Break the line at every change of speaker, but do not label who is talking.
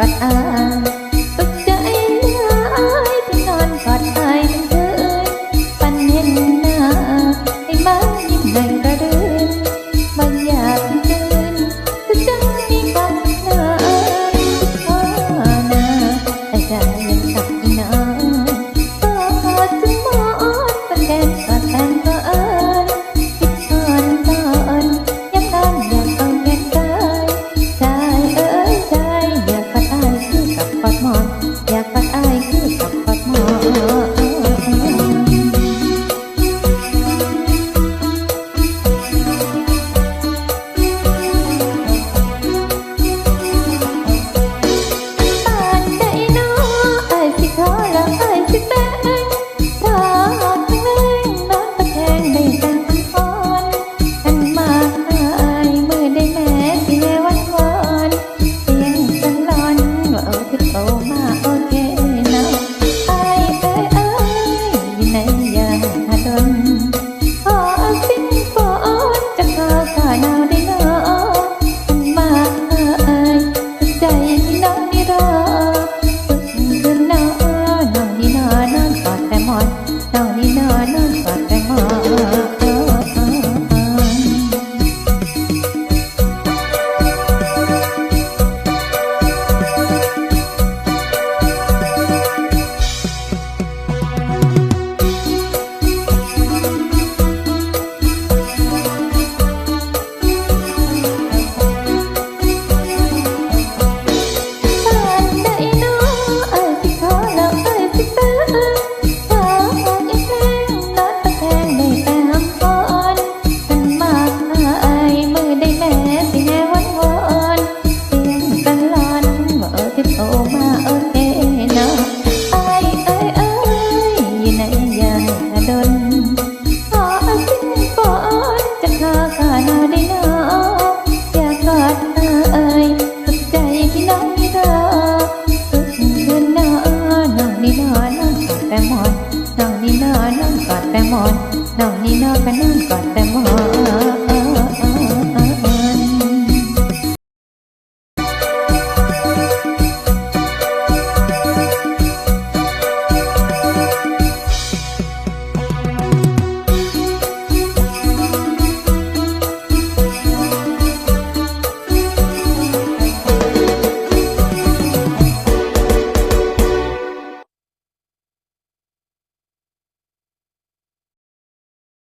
晚安。mà กันได้เนาอยากกอดเอ่ยสุดใจที่น้องเธอทุกคืนเนาะน้องนี่นอนนกัดแต่มอนองนี่นนนอนกอดแต่มอนน้องนนอนก็นอนกอดแต่หมอน